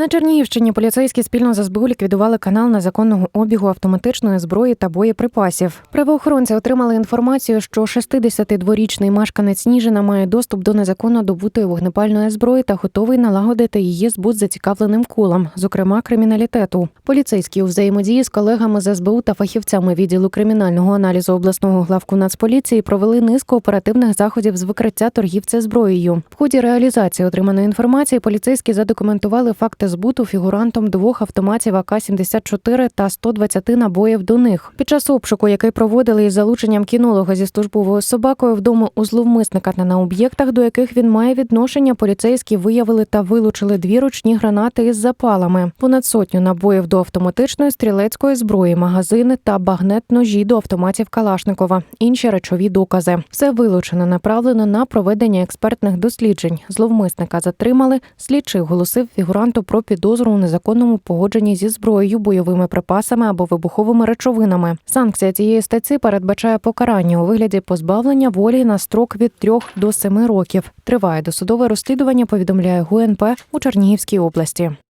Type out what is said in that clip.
На Чернігівщині поліцейські спільно з СБУ ліквідували канал незаконного обігу автоматичної зброї та боєприпасів. Правоохоронці отримали інформацію, що 62-річний мешканець Ніжина має доступ до незаконно добутої вогнепальної зброї та готовий налагодити її збут зацікавленим колам, зокрема криміналітету. Поліцейські у взаємодії з колегами з СБУ та фахівцями відділу кримінального аналізу обласного главку Нацполіції провели низку оперативних заходів з викриття торгівця зброєю. В ході реалізації отриманої інформації поліцейські задокументували факти збуту фігурантом двох автоматів АК-74 та 120 набоїв до них. Під час обшуку, який проводили із залученням кінолога зі службовою собакою вдома у зловмисника та на об'єктах, до яких він має відношення, поліцейські виявили та вилучили дві ручні гранати із запалами, понад сотню набоїв до автоматичної стрілецької зброї, магазини та багнет-ножі до автоматів Калашникова. Інші речові докази. Все вилучено, направлено на проведення експертних досліджень. Зловмисника затримали. Слідчий оголосив фігуранту про підозру у незаконному погодженні зі зброєю, бойовими припасами або вибуховими речовинами. Санкція цієї статті передбачає покарання у вигляді позбавлення волі на строк від 3 до 7 років. Триває досудове розслідування. Повідомляє ГУНП у Чернігівській області.